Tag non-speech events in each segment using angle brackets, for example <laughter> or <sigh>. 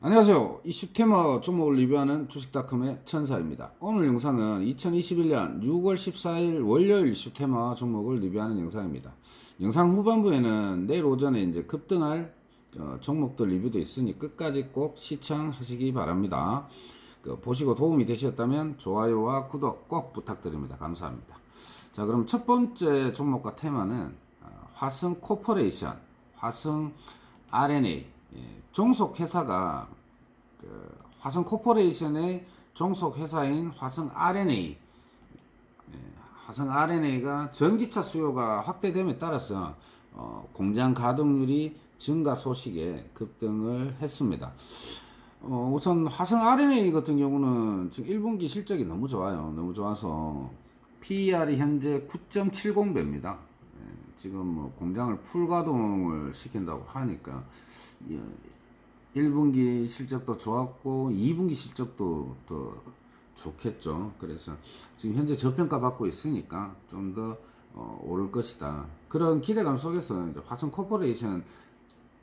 안녕하세요. 이슈 테마 종목을 리뷰하는 주식닷컴의 천사입니다. 오늘 영상은 2021년 6월 14일 월요일 이슈 테마 종목을 리뷰하는 영상입니다. 영상 후반부에는 내일 오전에 이제 급등할 어, 종목들 리뷰도 있으니 끝까지 꼭 시청하시기 바랍니다. 그 보시고 도움이 되셨다면 좋아요와 구독 꼭 부탁드립니다. 감사합니다. 자, 그럼 첫 번째 종목과 테마는 어, 화성 코퍼레이션, 화성 RNA 예, 종속 회사가 그 화성 코퍼레이션의 종속 회사인 화성 RNA 예, 화성 RNA가 전기차 수요가 확대됨에 따라서 어, 공장 가동률이 증가 소식에 급등을 했습니다. 어, 우선 화성 RNA 같은 경우는 지금 1분기 실적이 너무 좋아요. 너무 좋아서 PER이 현재 9.70배입니다. 지금 뭐 공장을 풀가동을 시킨다고 하니까 예, 1분기 실적도 좋았고 2분기 실적도 더 좋겠죠. 그래서 지금 현재 저평가 받고 있으니까 좀더 어, 오를 것이다. 그런 기대감 속에서 이제 화성 코퍼레이션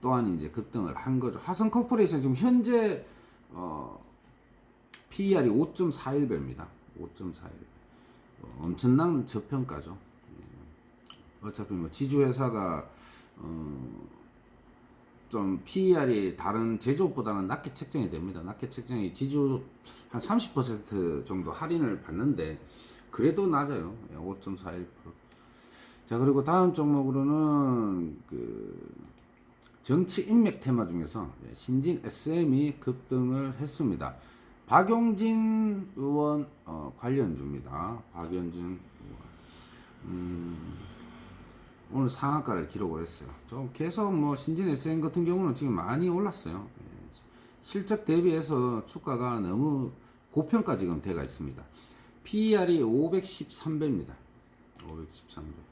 또한 이제 급등을 한 거죠. 화성 코퍼레이션 지금 현재 어, PER이 5.41배입니다. 5.41배. 어, 엄청난 저평가죠. 어차피 뭐 지주회사가 어, 좀 PER이 다른 제조업보다는 낮게 책정이 됩니다. 낮게 책정이 지주 한 30% 정도 할인을 받는데 그래도 낮아요. 5.41%. 자 그리고 다음 종목으로는 그 정치 인맥 테마 중에서 신진 SM이 급등을 했습니다. 박용진 의원 어, 관련주입니다. 박용진 의원. 음, 오늘 상한가를 기록을 했어요. 좀 계속 뭐 신진 SM 같은 경우는 지금 많이 올랐어요. 예. 실적 대비해서 주가가 너무 고평가 지금 돼가 있습니다. PER이 513배입니다. 513배.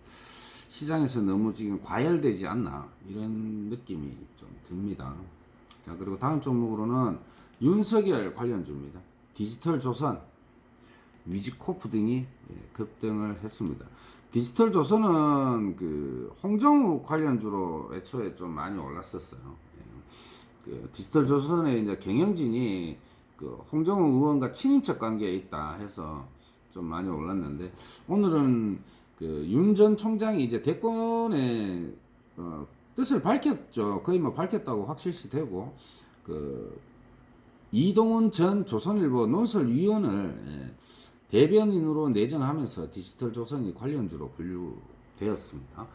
시장에서 너무 지금 과열되지 않나 이런 느낌이 좀 듭니다. 자 그리고 다음 종목으로는 윤석열 관련주입니다. 디지털 조선, 위즈코프 등이 예, 급등을 했습니다. 디지털 조선은 그 홍정우 관련주로 애초에 좀 많이 올랐었어요. 예. 그 디지털 조선의 이제 경영진이 그 홍정우 의원과 친인척 관계에 있다 해서 좀 많이 올랐는데 오늘은 그 윤 전 총장이 이제 대권의 어, 뜻을 밝혔죠. 거의 뭐 밝혔다고 확실시 되고 그 이동훈 전 조선일보 논설위원을 예, 대변인으로 내정하면서 디지털 조선이 관련주로 분류되었습니다.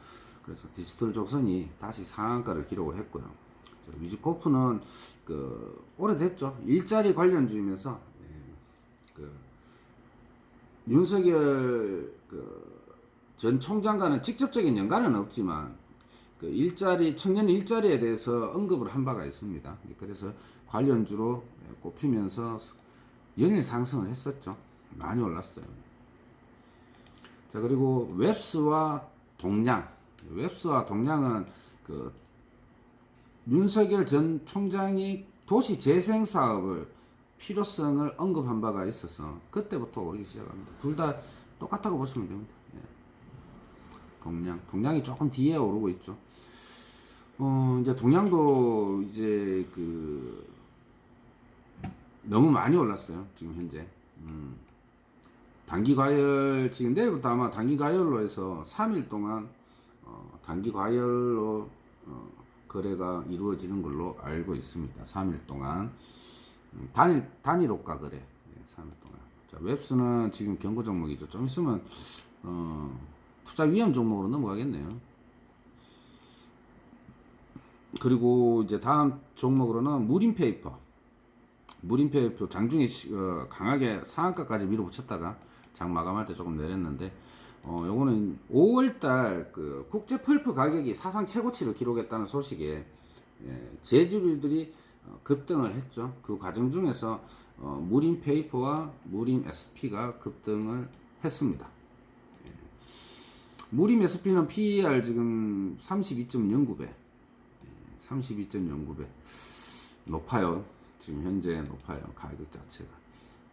그래서 디지털 조선이 다시 상한가를 기록을 했고요. 위즈코프는 그 오래됐죠. 일자리 관련주이면서 예, 그 윤석열 그 전 총장과는 직접적인 연관은 없지만 그 일자리 청년 일자리에 대해서 언급을 한 바가 있습니다. 그래서 관련주로 꼽히면서 연일 상승을 했었죠. 많이 올랐어요. 자 그리고 웹스와 동량, 웹스와 동량은 그 윤석열 전 총장이 도시 재생 사업을 필요성을 언급한 바가 있어서 그때부터 오르기 시작합니다. 둘 다 똑같다고 보시면 됩니다. 예. 동량, 동량이 조금 뒤에 오르고 있죠. 어 이제 동량도 이제 그 너무 많이 올랐어요. 지금 현재. 음. 단기 과열 지금 내일부터 아마 단기 과열로 해서 3일 동안 어, 단기 과열로 어, 거래가 이루어지는 걸로 알고 있습니다. 3일 동안 음, 단일 단일 호가 거래 네, 3일 동안. 자 웹스는 지금 경고 종목이죠. 좀 있으면 어, 투자 위험 종목으로 넘어가겠네요. 그리고 이제 다음 종목으로는 무림페이퍼. 무림페이퍼 장중에 어, 강하게 상한가까지 밀어붙였다가 장 마감할 때 조금 내렸는데 어 요거는 5월달 그 국제 펄프 가격이 사상 최고치를 기록했다는 소식에 예, 제주류들이 어, 급등을 했죠. 그 과정 중에서 어, 무림 페이퍼와 무림 SP가 급등을 했습니다. 예. 무림 SP는 PER 지금 32.09배, 예, 32.09배 높아요. 지금 현재 높아요. 가격 자체가.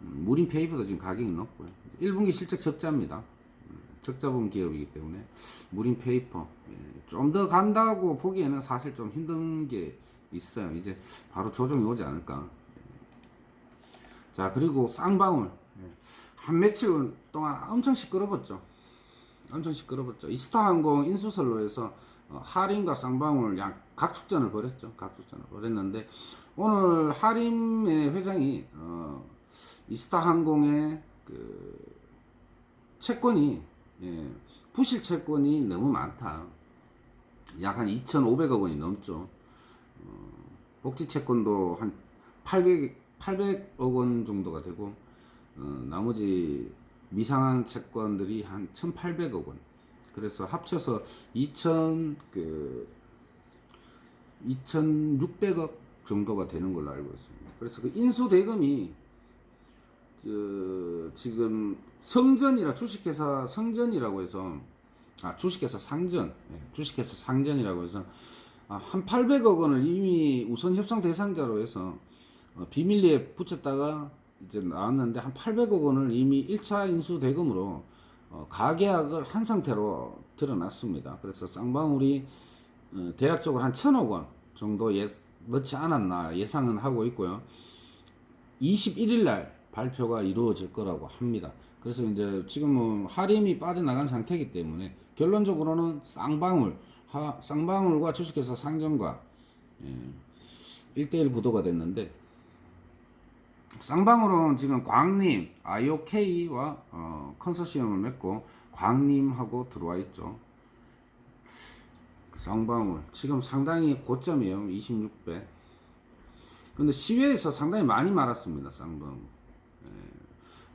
음, 무림 페이퍼도 지금 가격이 높고요. 1분기 실적 적자입니다. 음, 적자본 기업이기 때문에 무림 페이퍼 예, 좀더 간다고 보기에는 사실 좀 힘든 게 있어요. 이제 바로 조정이 오지 않을까. 자 그리고 쌍방울 한 며칠 동안 엄청 시끄러웠죠. 엄청 시끄러웠죠. 이스타항공 인수설로에서 어, 하림과 쌍방울 양 각축전을 벌였죠. 각축전을 벌였는데 오늘 하림의 회장이 어, 이스타항공의 그 채권이 예, 부실 채권이 너무 많다. 약 한 2,500억 원이 넘죠. 어, 복지 채권도 한 800, 800억 원 정도가 되고 어, 나머지 미상한 채권들이 한 1,800억 원. 그래서 합쳐서 2,000 그 2,600억 정도가 되는 걸로 알고 있습니다. 그래서 그 인수 대금이 그 지금 성전이라 주식회사 성전이라고 해서 아 주식회사 상전 예, 주식회사 상전이라고 해서 아, 한 800억 원을 이미 우선 협상 대상자로 해서 어, 비밀리에 붙였다가 이제 나왔는데 한 800억 원을 이미 1차 인수 대금으로 어, 가계약을 한 상태로 드러났습니다. 그래서 쌍방울이 어, 대략적으로 한 1000억 원 정도 예, 넣지 않았나 예상은 하고 있고요. 21일 날 발표가 이루어질 거라고 합니다. 그래서 이제 지금은 하림이 빠져나간 상태이기 때문에 결론적으로는 쌍방울, 하, 쌍방울과 주식회사 상정과 예, 1대1 구도가 됐는데 쌍방울은 지금 광림, IOK와 어, 컨소시엄을 맺고 광림하고 들어와 있죠. 쌍방울 지금 상당히 고점이에요. 26배. 근데 시외에서 상당히 많이 말았습니다. 쌍방울. 예.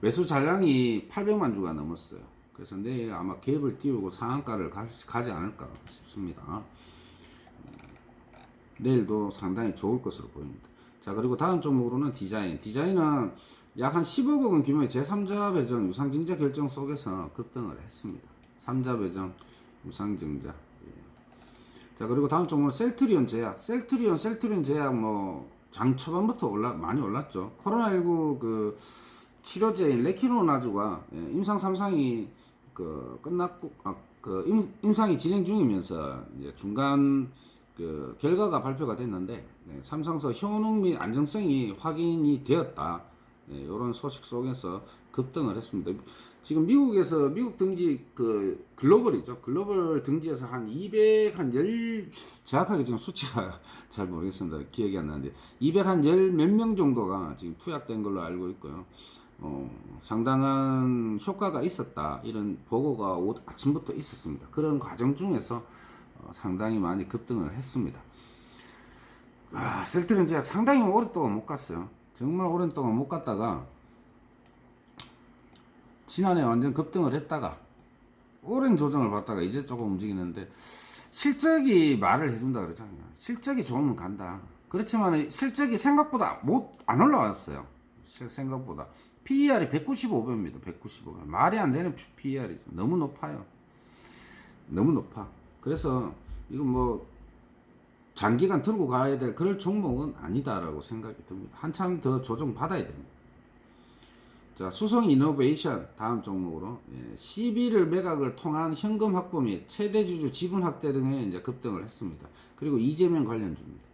매수 잔량이 800만 주가 넘었어요. 그래서 내일 아마 갭을 띄우고 상한가를 가, 가지 않을까 싶습니다. 내일도 상당히 좋을 것으로 보입니다. 자, 그리고 다음 종목으로는 디자인. 디자인은 약 한 10억 원 규모의 제3자 배정 유상증자 결정 속에서 급등을 했습니다. 3자 배정 유상증자. 예. 자, 그리고 다음 종목은 셀트리온 제약. 셀트리온, 셀트리온 제약 뭐, 장 초반부터 올라, 많이 올랐죠. 코로나19 그 치료제인 레키노나주가 예, 임상 3상이 그 끝났고, 아, 그 임, 임상이 진행 중이면서 이제 중간 그 결과가 발표가 됐는데 네, 삼성서 효능 및 안정성이 확인이 되었다. 네, 이런 소식 속에서 급등을 했습니다. 지금 미국에서 미국 등지 그 글로벌이죠. 글로벌 등지에서 한 200, 한 10, 정확하게 지금 수치가 <laughs> 잘 모르겠습니다. 기억이 안 나는데 200, 한 10 몇 명 정도가 지금 투약된 걸로 알고 있고요. 어, 상당한 효과가 있었다. 이런 보고가 오, 아침부터 있었습니다. 그런 과정 중에서 어, 상당히 많이 급등을 했습니다. 아, 셀트리온 제약 상당히 오랫동안 못 갔어요. 정말 오랫동안 못 갔다가 지난해 완전 급등을 했다가 오랜 조정을 받다가 이제 조금 움직이는데 실적이 말을 해준다 그러잖아요. 실적이 좋으면 간다. 그렇지만 실적이 생각보다 못 안 올라왔어요. 실- 생각보다 PER이 195배입니다. 195배. 말이 안 되는 PER이죠. 너무 높아요. 너무 높아. 그래서 이건 뭐 장기간 들고 가야 될 그럴 종목은 아니다라고 생각이 듭니다. 한참 더 조정 받아야 됩니다. 자, 수성 이노베이션 다음 종목으로 예, 시비를 매각을 통한 현금 확보 및 최대 주주 지분 확대 등에 이제 급등을 했습니다. 그리고 이재명 관련주입니다.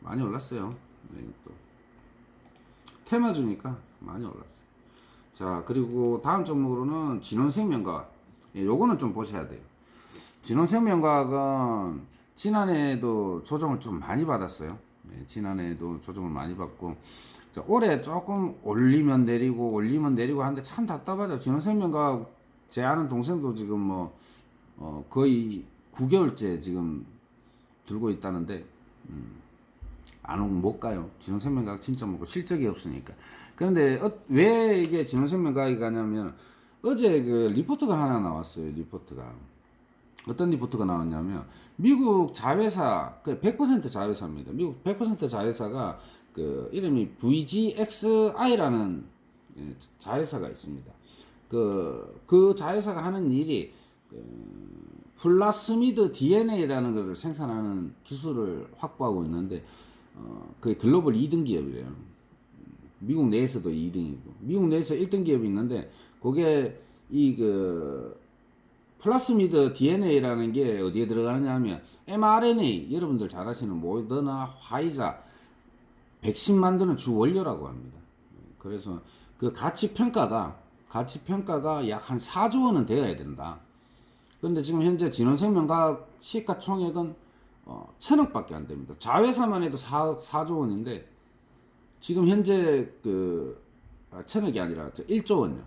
많이 올랐어요. 네, 또 테마주니까 많이 올랐어요. 자, 그리고 다음 종목으로는 진원생명과 예, 요거는 좀 보셔야 돼요. 진원생명과학은 지난해에도 조정을 좀 많이 받았어요. 네, 지난해에도 조정을 많이 받고 자, 올해 조금 올리면 내리고 올리면 내리고 하는데 참 답답하죠. 진원생명과학 제 아는 동생도 지금 뭐 어, 거의 9개월째 지금 들고 있다는데 음, 안 오면 못 가요. 진원생명과학 진짜 먹고 실적이 없으니까. 그런데 어, 왜 이게 진원생명과학이 가냐면 어제 그 리포트가 하나 나왔어요. 리포트가. 어떤 리포트가 나왔냐면 미국 자회사 그 100% 자회사입니다. 미국 100% 자회사가 그 이름이 VGXI라는 예, 자회사가 있습니다. 그, 그 자회사가 하는 일이 그 플라스미드 DNA라는 것을 생산하는 기술을 확보하고 있는데 어, 그게 글로벌 2등 기업이래요. 미국 내에서도 2등이고 미국 내에서 1등 기업이 있는데 그게 이 그 플라스미드 DNA라는 게 어디에 들어가느냐 하면 mRNA 여러분들 잘 아시는 모더나 화이자 백신 만드는 주 원료라고 합니다. 그래서 그 가치 평가가 가치 평가가 약 한 4조 원은 되어야 된다. 그런데 지금 현재 진원생명과학 시가총액은 어, 천억밖에 안 됩니다. 자회사만 해도 4, 4조 원인데 지금 현재 그 아, 천억이 아니라 저 1조 원요.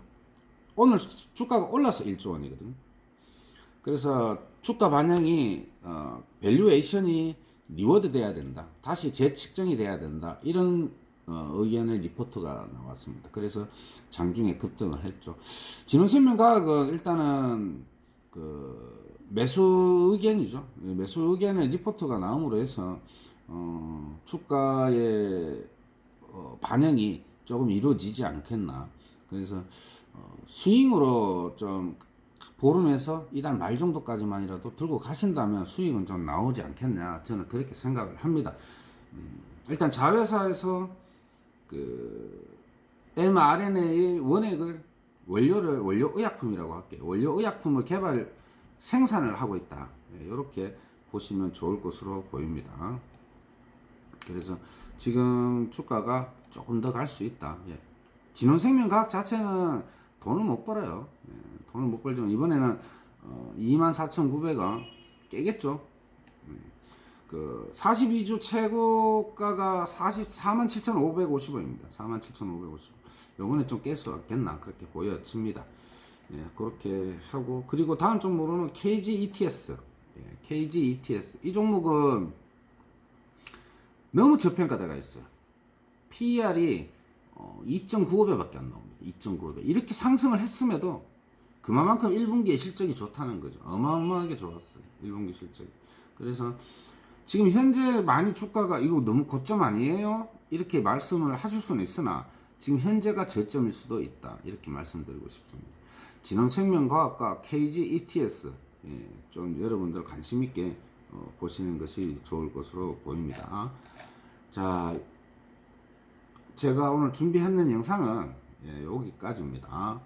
오늘 주- 주가가 올라서 1조 원이거든요. 그래서 주가 반영이 어, 밸류에이션이 리워드 돼야 된다. 다시 재측정이 돼야 된다. 이런 어, 의견의 리포트가 나왔습니다. 그래서 장중에 급등을 했죠. 진흥생명과학은 일단은 그 매수 의견이죠. 매수 의견의 리포트가 나옴으로 해서 어, 주가의 어, 반영이 조금 이루어지지 않겠나. 그래서 어, 스윙으로 좀 보름에서 이달 말 정도까지만이라도 들고 가신다면 수익은 좀 나오지 않겠냐. 저는 그렇게 생각을 합니다. 음, 일단 자회사에서 그 mRNA의 원액을 원료를 원료 의약품이라고 할게요. 원료 의약품을 개발 생산을 하고 있다. 이렇게 보시면 좋을 것으로 보입니다. 그래서 지금 주가가 조금 더 갈 수 있다. 예. 진원생명과학 자체는 돈을 못 벌어요. 예, 돈을 못 벌지만 이번에는 어, 24,900원 깨겠죠. 음, 그 42주 최고가가 447,550원입니다. 47,550원. 요번에 좀 깰 수 없겠나 그렇게 보여집니다. 예, 그렇게 하고 그리고 다음 종목으로는 KG ETS. 예, KG ETS 이 종목은 너무 저평가되어 있어요. PER이 어, 2.95배밖에 안 나옵니다. 2.95배. 이렇게 상승을 했음에도 그만큼 1분기의 실적이 좋다는 거죠. 어마어마하게 좋았어요. 1분기 실적이. 그래서 지금 현재 많이 주가가 이거 너무 고점 아니에요? 이렇게 말씀을 하실 수는 있으나 지금 현재가 저점일 수도 있다. 이렇게 말씀드리고 싶습니다. 진원생명과학과 KG ETS 예, 좀 여러분들 관심 있게 어, 보시는 것이 좋을 것으로 보입니다. 자, 제가 오늘 준비했는 영상은 예, 여기까지입니다.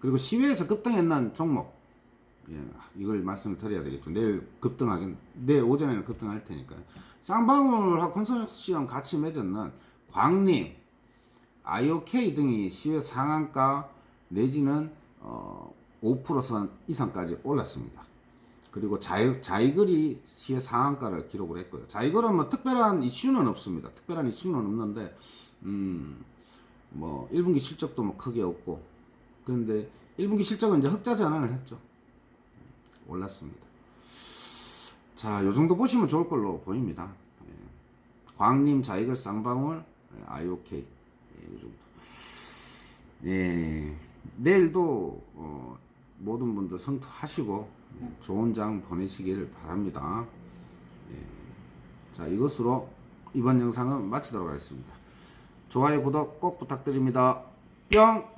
그리고 시외에서 급등했는 종목 예, 이걸 말씀을 드려야 되겠죠. 내일 급등하긴 내일 오전에는 급등할 테니까 쌍방울하고 컨소시엄 같이 맺었는 광림, IOK 등이 시외 상한가 내지는 어, 5%선 이상까지 올랐습니다. 그리고 자이, 자이글이 시의 상한가를 기록을 했고요. 자이글은 뭐 특별한 이슈는 없습니다. 특별한 이슈는 없는데, 음, 뭐 1분기 실적도 뭐 크게 없고, 그런데 1분기 실적은 이제 흑자 전환을 했죠. 올랐습니다. 자, 요 정도 보시면 좋을 걸로 보입니다. 예. 광림, 자이글, 쌍방울, 예, IOK, 예, 요 정도. 예, 내일도 어, 모든 분들 성투하시고 예, 좋은 장 보내시길 바랍니다. 예. 자, 이것으로 이번 영상은 마치도록 하겠습니다. 좋아요, 구독 꼭 부탁드립니다. 뿅!